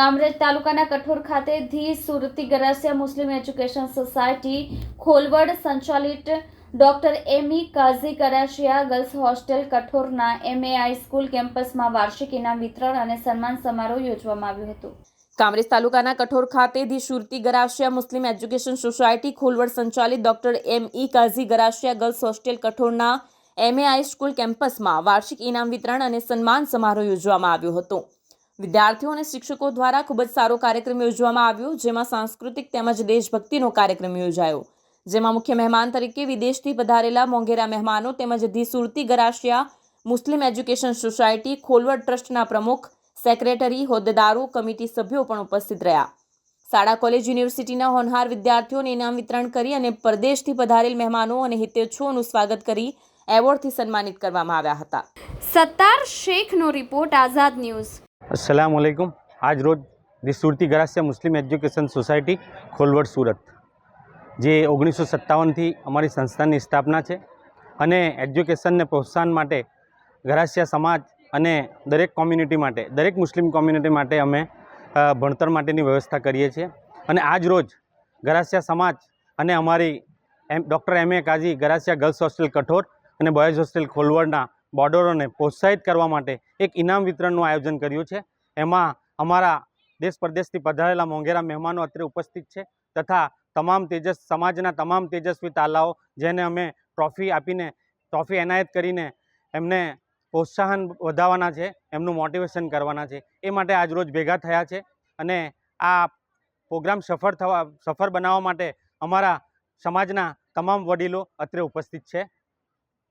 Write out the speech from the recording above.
કામરેજ તાલુકાના કઠોર ખાતે the Surti Garasiya Muslim education society Kholvad સંચાલિત doctor ME. Kazi Garasiya girls hostel કઠોરના MA school કેમ્પસમાં વાર્ષિક ઇનામ વિતરણ અને સન્માન સમારોહ યોજવામાં આવ્યો હતો. કામરેજ તાલુકાના કઠોર ખાતે the Surti Garasiya Muslim education society Kholvad સંચાલિત doctor M. E. Kazi Garasiya girls hostel કઠોરના MA school કેમ્પસમાં વાર્ષિક ઇનામ વિતરણ અને સન્માન સમારોહ યોજવામાં આવ્યો હતો. વિદ્યાર્થીઓ અને શિક્ષકો દ્વારા ખૂબ જ સારો કાર્યક્રમ યોજવામાં આવ્યો, જેમાં સાંસ્કૃતિક તેમજ દેશભક્તિનો કાર્યક્રમ યોજાયો. જેમાં મુખ્ય મહેમાન તરીકે વિદેશથી પધારેલા મોંઘેરા મહેમાનો તેમજ ધીસુરતી ગરાશિયા મુસ્લિમ એજ્યુકેશન સોસાયટી, ખોલવડ ટ્રસ્ટના પ્રમુખ, સેક્રેટરી, હોદ્દેદારો, કમિટી સભ્યો પણ ઉપસ્થિત રહ્યા. શાળા, કોલેજ, યુનિવર્સિટીના હોનહાર વિદ્યાર્થીઓને ઇનામ વિતરણ કરી અને પરદેશથી પધારેલ મહેમાનો અને હિતેચ્છુઓનું સ્વાગત કરી એવોર્ડથી સન્માનિત કરવામાં આવ્યા હતા. સત્તાર શેખનો રિપોર્ટ, આઝાદ ન્યૂઝ. અસલામ આજ રોજ the Surati Garasiya Muslim education society Kholvad Surat જે ઓગણીસો સત્તાવનથી અમારી સંસ્થાની સ્થાપના છે અને એજ્યુકેશનને પ્રોત્સાહન માટે ગરાસિયા સમાજ અને દરેક કોમ્યુનિટી માટે, દરેક મુસ્લિમ કોમ્યુનિટી માટે અમે ભણતર માટેની વ્યવસ્થા કરીએ છીએ. અને આજ રોજ ગરાસિયા સમાજ અને અમારી એમ, doctor M A Kaji Garasiya girls hostel Kathor અને બોયઝ હોસ્ટેલ ખોલવડના બોર્ડરોને પ્રોત્સાહિત કરવા માટે એક ઇનામ વિતરણનું આયોજન કર્યું છે. એમાં અમારા દેશ પરદેશથી પધારેલા મોંઘેરા મહેમાનો અત્રે ઉપસ્થિત છે તથા તમામ તેજસ, સમાજના તમામ તેજસ્વી તાલાઓ જેને અમે ટ્રોફી આપીને, ટ્રોફી એનાયત કરીને એમને પ્રોત્સાહન વધારવાના છે, એમનું મોટિવેશન કરવાના છે. એ માટે આજ રોજ ભેગા થયા છે અને આ પ્રોગ્રામ સફળ થવા, સફળ બનાવવા માટે અમારા સમાજના તમામ વડીલો અત્રે ઉપસ્થિત છે.